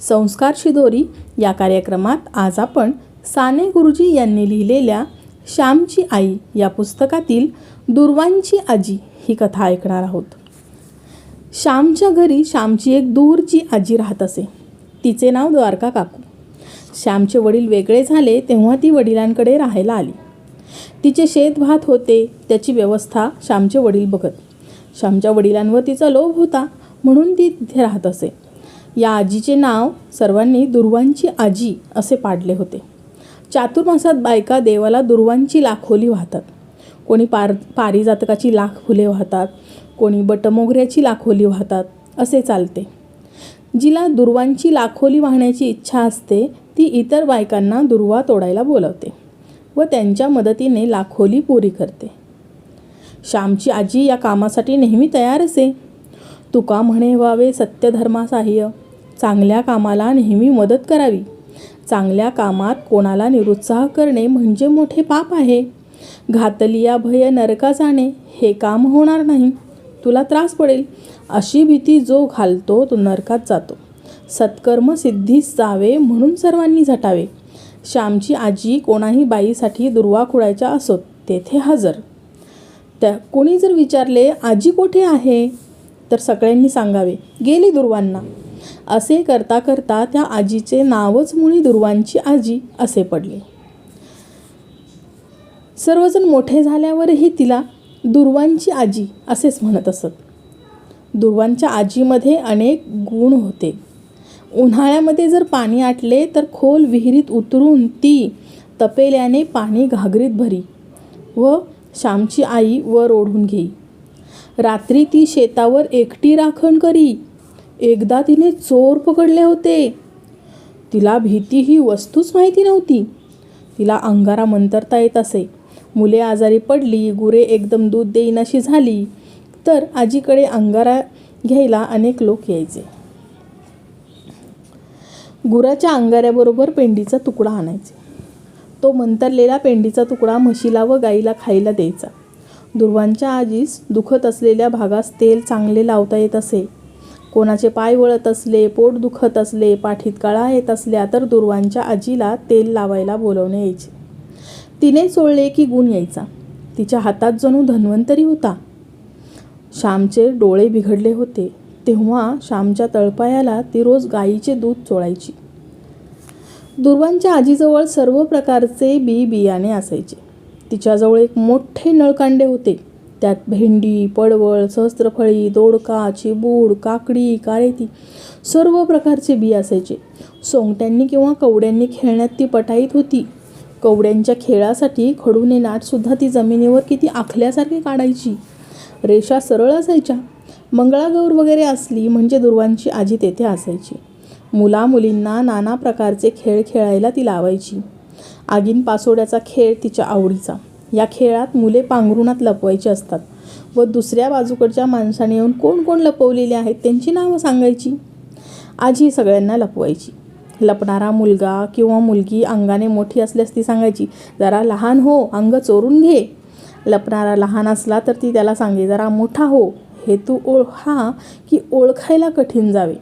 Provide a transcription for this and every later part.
संस्कार शिदोरी या कार्यक्रमात आज आपण साने गुरुजी यांनी लिहिलेल्या श्यामची आई या पुस्तकातील दुर्वांची आजी ही कथा ऐकणार आहोत. श्यामच्या घरी श्यामची एक दूरची आजी राहत असे. तिचे नाव द्वारका काकू. श्यामचे वडील वेगळे झाले तेव्हा ती वडिलांकडे राहायला आली. तिचे शेत भात होते त्याची व्यवस्था श्यामचे वडील बघत. श्यामच्या वडिलांवर तिचा लोभ होता म्हणून ती तिथे राहत असे. या आजीचे नाव सर्वांनी दुर्वांची आजी असे पाडले होते. चातुर्मासात बायका देवाला दुर्वांची लाखोली वाहतात. कोणी पार पारिजातकाची लाख फुले वाहतात. कोणी बटमोगऱ्याची लाखोली वाहतात असे चालते. जिला दुर्वांची लाखोली वाहण्याची इच्छा असते ती इतर बायकांना दुर्वा तोडायला बोलवते व त्यांच्या मदतीने लाखोली पुरी करते. श्यामची आजी या कामासाठी नेहमी तयार असे. तुका म्हणे व्हावे सत्यधर्मासाह्य. चांगल्या कामाला नेहमी मदत करावी. चांगल्या कामात कोणाला निरुत्साह करणे म्हणजे मोठे पाप आहे. घातलिया भय नरका जाणे हे काम होणार नाही. तुला त्रास पडेल. अशी भीती जो घालतो तो नरकात जातो. सत्कर्म सिद्धीस जावे म्हणून सर्वांनी झटावे. श्यामची आजी कोणाही बाईसाठी दुर्वा खुडायच्या असोत तेथे हजर. त्या कोणी जर विचारले आजी कोठे आहे? तर सगळ्यांनी सांगावे गेली दुर्वांना. असे करता करता त्या आजीचे नावच मुळी दुर्वांची आजी असे पडले. सर्वजण मोठे झाल्यावरही तिला दुर्वांची आजी असेच म्हणत असत. दुर्वांच्या आजीमध्ये अनेक गुण होते. उन्हाळ्यामध्ये जर पाणी आटले तर खोल विहिरीत उतरून ती तपेल्याने पाणी घागरीत भरी व श्यामची आई वर ओढून घेई. रात्री ती शेतावर एकटी राखण करी एकदा तिने चोर पकडले होते. तिला भीती ही वस्तूच माहिती नव्हती. तिला अंगारा मंतरता येत असे. मुले आजारी पडली गुरे एकदम दूध देईनाशी झाली. तर आजीकडे अंगारा घ्यायला अनेक लोक यायचे. गुराच्या अंगाऱ्याबरोबर पेंडीचा तुकडा आणायचे. तो मंतरलेला पेंडीचा तुकडा म्हशीला व गाईला खायला द्यायचा. दुर्वांच्या आजीस दुखत असलेल्या भागास तेल चांगले लावता येत असे. कोणाचे पाय वळत असले पोट दुखत असले पाठीत कळा येत असल्या तर दुर्वांच्या आजीला तेल लावायला बोलवणे यायचे. तिने चोळले की गुण यायचा. तिच्या हातात जणू धन्वंतरी होता. श्यामचे डोळे बिघडले होते. तेव्हा श्यामच्या तळपायाला ती रोज गाईचे दूध चोळायची. दुर्वांच्या आजीजवळ सर्व प्रकारचे बी बियाणे असायचे. तिच्याजवळ एक मोठे नळकांडे होते. त्यात भेंडी पडवळ सहस्त्रफळी दोडका चिबूड काकडी कारेती सर्व प्रकारचे बी असायचे. सोंगट्यांनी किंवा कवड्यांनी खेळण्यात ती पटाईत होती. कवड्यांच्या खेळासाठी खडूने नाटसुद्धा ती जमिनीवर किती आखल्यासारखी काढायची. रेषा सरळ असायच्या. मंगळागौर वगैरे असली म्हणजे दुर्वांची आजी तेथे असायची. मुला मुलींना नाना प्रकारचे खेळ खेळायला ती लावायची. आगीन पासोड्याचा खेळ तिच्या आवडीचा. या खेळात मुले पांघरुणात लपवायची असतात व दुसऱ्या बाजूकडच्या माणसाने येऊन कोण कोण लपवलेले आहेत त्यांची नावं सांगायची? आजी सगळ्यांना लपवायची. लपणारा मुलगा किंवा मुलगी अंगाने मोठी असल्यास ती सांगायची जरा लहान हो अंग चोरून घे. लपणारा लहान असला तर ती त्याला सांगे जरा मोठा हो हे तू ओळखा की ओळखायला कठीण जावे.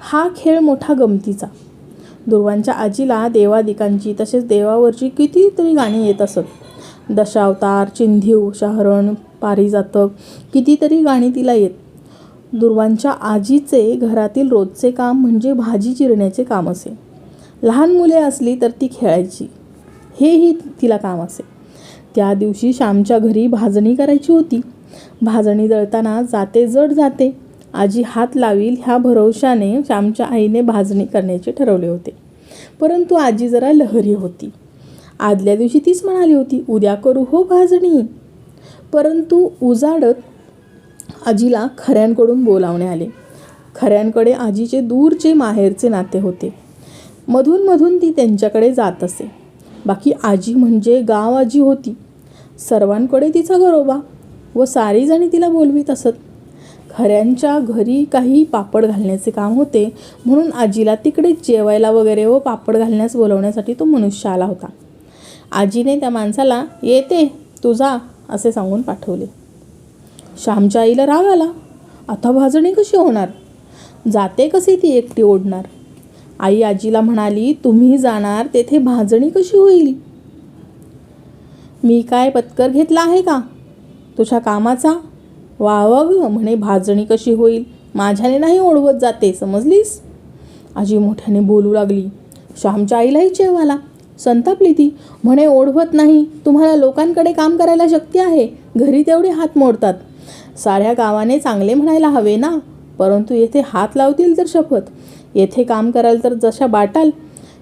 हा खेळ मोठा गमतीचा. दुर्वांच्या आजीला देवादिकांची तसेच देवावरची कितीतरी गाणी येत असत. दशावतार चिंधीव शहरण पारिजातक कितीतरी गाणी तिला येत. दुर्वांच्या आजीचे घरातील रोजचे काम म्हणजे भाजी चिरण्याचे काम असे. लहान मुले असली तर ती खेळायची. हेही तिला काम असे. त्या दिवशी श्यामच्या घरी भाजणी करायची होती. भाजणी दळताना जाते जड जाते. आजी हात लावील ह्या भरवशाने श्यामच्या आईने भाजणी करण्याचे ठरवले होते. परंतु आजी जरा लहरी होती. आदल्या दिवशी तीच म्हणाली होती उद्या करू हो भाजणी. परंतु उजाडत आजीला खऱ्यांकडून बोलावणे आले. खऱ्यांकडे आजीचे दूरचे माहेरचे नाते होते. मधून मधून ती त्यांच्याकडे जात असे. बाकी आजी म्हणजे गाव आजी होती. सर्वांकडे तिचा गरोबा व सारीजणी तिला बोलवीत असत. खऱ्यांच्या घरी काही पापड घालण्याचे काम होते म्हणून आजीला तिकडे जेवायला वगैरे व पापड घालण्यास बोलवण्यासाठी तो मनुष्य आला होता. आजीने त्या माणसाला येते तुझा असे सांगून पाठवले. श्यामच्या आईला राग आला. आता भाजणी कशी होणार? जाते कशी ती एकटी ओढणार? आई आजीला म्हणाली तुम्ही जाणार तेथे भाजणी कशी होईल? मी काय पत्कर घेतला आहे का? तुझ्या कामाचा? वावग म्हणे भाजणी कशी होईल? माझ्याने नाही ओढवत जाते समजलीस? आजी मोठ्याने बोलू लागली. श्यामच्या आईलाही चेव आला. संतापली ती म्हणे ओढवत नाही. तुम्हाला लोकांकडे काम करायला शक्य आहे. घरी तेवढे हात मोडतात. साऱ्या गावाने चांगले म्हणायला हवे ना? परंतु येथे हात लावतील तर शपथ. येथे काम कराल तर जशा बाटाल.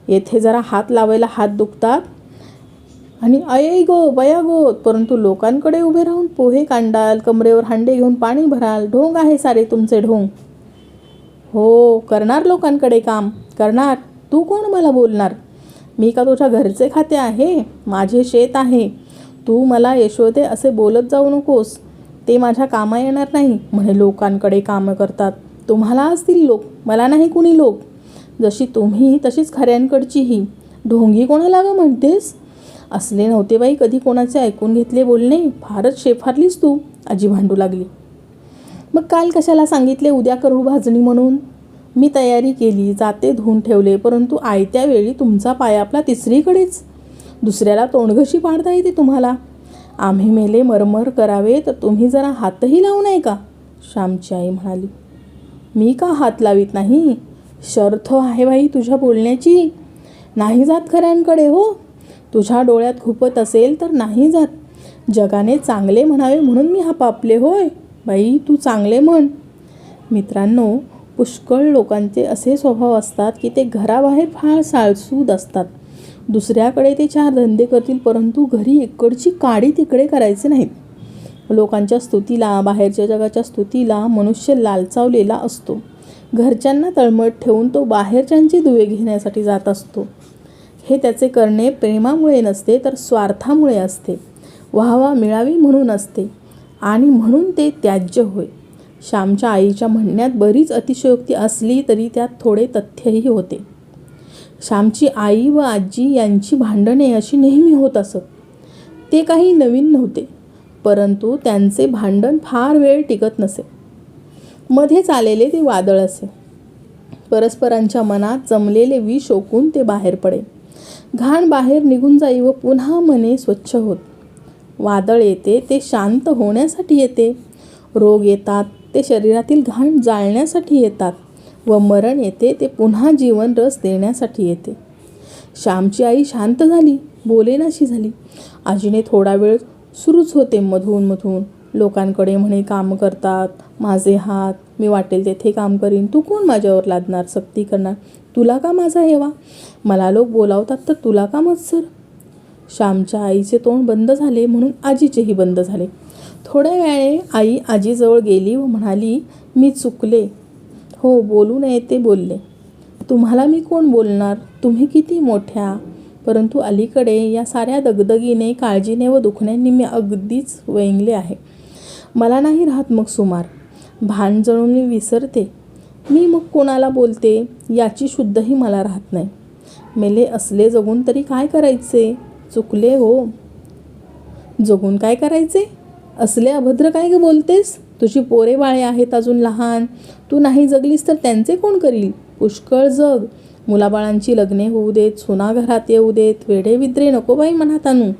येथे जरा हात लावायला हात दुखतात. आणि अये गो बया गो. परंतु लोकांकडे उभे राहून पोहे कांडाल कमरेवर हांडे घेऊन पाणी भराल. ढोंग आहे सारे तुमचे ढोंग. हो करणार लोकांकडे काम. करणार. तू कोण मला बोलणार? मी का तुझ्या घरचे खाते आहे? माझे शेत आहे. तू मला यशोदे असे बोलत जाऊ नकोस. ते माझ्या कामा येणार नाही म्हणे लोकांकडे कामं करतात. तुम्हाला असतील लोक मला नाही कुणी लोक. जशी तुम्ही तशीच खऱ्यांकडचीही. ढोंगी कोणाला गं म्हणतेस? असले नव्हते बाई कधी कोणाचे ऐकून घेतले बोलणे. फारच शेफारलीस तू आजी भांडू लागली. मग काल कशाला सांगितले उद्या करू भाजणी म्हणून? मी तयारी केली जाते धुवून ठेवले परंतु आयत्या वेळी तुमचा पाय आपला तिसरीकडेच. दुसऱ्याला तोंडघशी पाडता येते तुम्हाला. आम्ही मेले मरमर करावे तर तुम्ही जरा हातही लावू नये का? श्यामची आई म्हणाली. मी का हात लावित नाही? शर्थ आहे बाई तुझ्या बोलण्याची. नाही जात खऱ्यांकडे हो. तुझ्या डोळ्यात खुपत असेल तर नाही जात. जगाने चांगले म्हणावे म्हणून मी हा पापले होय. बाई तू चांगले म्हण. मित्रांनो पुष्कळ लोकांचे असे स्वभाव असतात की ते घराबाहेर फार साळसूद असतात. दुसऱ्याकडे ते चार धंदे करतील परंतु घरी इकडची काडी तिकडे करायचे नाहीत. लोकांच्या स्तुतीला बाहेरच्या जगाच्या स्तुतीला मनुष्य लालचावलेला असतो. घरच्यांना तळमळ ठेवून तो बाहेरच्यांची दुवे घेण्यासाठी जात असतो. हे त्याचे करणे प्रेमामुळे नसते तर स्वार्थामुळे असते. वाहवा मिळावी म्हणून असते आणि म्हणून ते त्याज्य होय. श्यामच्या आईच्या म्हणण्यात बरीच अतिशयोक्ती असली तरी त्यात थोडे तथ्यही होते. श्यामची आई व आजी यांची भांडणे अशी नेहमी होत असत. ते काही नवीन नव्हते परंतु त्यांचे भांडण फार वेळ टिकत नसे. मध्येच आलेले ते वादळ असे. परस्परांच्या मनात जमलेले विष ओकून ते बाहेर पडे. घाण बाहेर निघून जाई व पुन्हा मने स्वच्छ होत. वादळ येते ते शांत होण्यासाठी येते. रोग येतात ते शरीरातील घाण जाळण्यासाठी येतात व मरण येते ते पुन्हा जीवन रस देण्यासाठी येते. श्यामची आई शांत झाली बोलेनाशी झाली. आजीने थोडा वेळ सुरूच होते मधून मधून. लोकांकडे म्हणे काम करतात माझे हात मी वाटेल तेथे काम करीन. तू कोण माझ्यावर लादणार सक्ती करणार? तुला का माझा हेवा? मला लोक बोलावतात तर तुला का मत्सर श्यामच्या आईचे तोंड बंद झाले म्हणून आजीचेही बंद झाले. थोड्या वेळाने आई आजीजवळ गेली व म्हणाली मी चुकले. हो बोलू नये ते बोलले. तुम्हाला मी कोण बोलणार? तुम्ही किती मोठ्या? परंतु अलीकडे या साऱ्या दगदगीने काळजीने व दुखण्याने मी अगदीच वेंगले आहे. मला नाही राहत मग सुमार. भान जणून मी विसरते. मी मग कोणाला बोलते? याची शुद्धही मला राहत नाही. मेले असले जगून तरी काय करायचे? चुकले हो. जगून काय करायचे? असले अभद्र काय ग बोलतेस? तुझी पोरे बाळे आहेत अजून लहान. तू नाही जगलीस तर त्यांचे कोण करील? पुष्कळ जग. मुलाबाळांची लग्ने होऊ देत सुना घरात येऊ देत वेडे विद्रे नको बाई मनात आणू.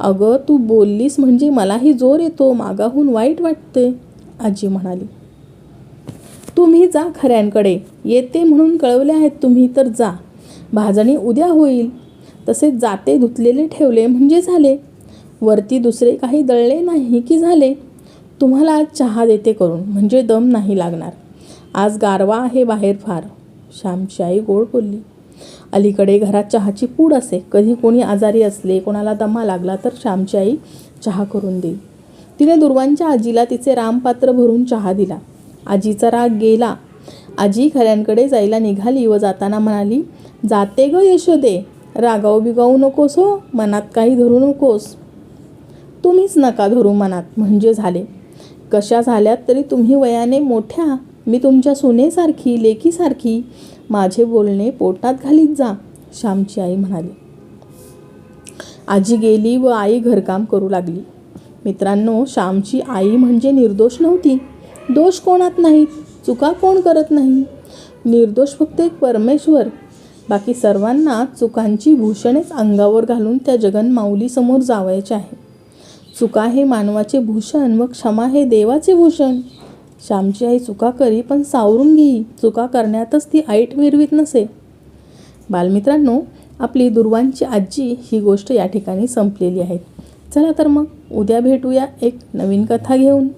अगं तू बोललीस म्हणजे मलाही जोर येतो मागाहून वाईट वाटते आजी म्हणाली. तुम्ही जा खऱ्यांकडे. येते म्हणून कळवले आहेत तुम्ही तर जा. भाजणी उद्या होईल. तसे जाते धुतलेले ठेवले म्हणजे झाले. वरती दुसरे काही दळले नाही की झाले? तुम्हाला आज चहा देते करून म्हणजे दम नाही लागणार. आज गारवा आहे बाहेर फार. श्यामची आई गोड बोलली. अलीकडे घरात चहाची पूड असे. कधी कोणी आजारी असले कोणाला दमा लागला तर श्यामची आई चहा करून देईल. तिने दुर्वांच्या आजीला तिचे रामपात्र भरून चहा दिला. आजीचा राग गेला. आजी खऱ्यांकडे जायला निघाली व जाताना म्हणाली जाते ग यशोदे. रागाऊ बिगावू नकोस हो. मनात काही धरू नकोस. तुम्हीच नका धरू मनात. म्हणजे झाले. कशा झाल्यात तरी तुम्ही वयाने मोठ्या. मी तुमच्या सुनेसारखी लेकीसारखी. माझे बोलणे पोटात घालीत जा श्यामची आई म्हणाली. आजी गेली व आई घरकाम करू लागली. मित्रांनो श्यामची आई म्हणजे निर्दोष नव्हती. दोष कोणात नाही चुका कोण करत नाही? निर्दोष फक्त एक परमेश्वर. बाकी सर्वांना चुकांची भूषणेच अंगावर घालून त्या जगन माऊलीसमोर जावायचे आहे. चुका हे मानवाचे भूषण व क्षमा हे देवाचे भूषण. श्यामची आई चुका करी पण सावरून घेई चुका करण्यातच ती ऐट विरवीत नसे. बालमित्रांनो आपली दुर्वांची आजी ही गोष्ट या ठिकाणी संपलेली आहे. चला तर मग उद्या भेटूया एक नवीन कथा घेऊन.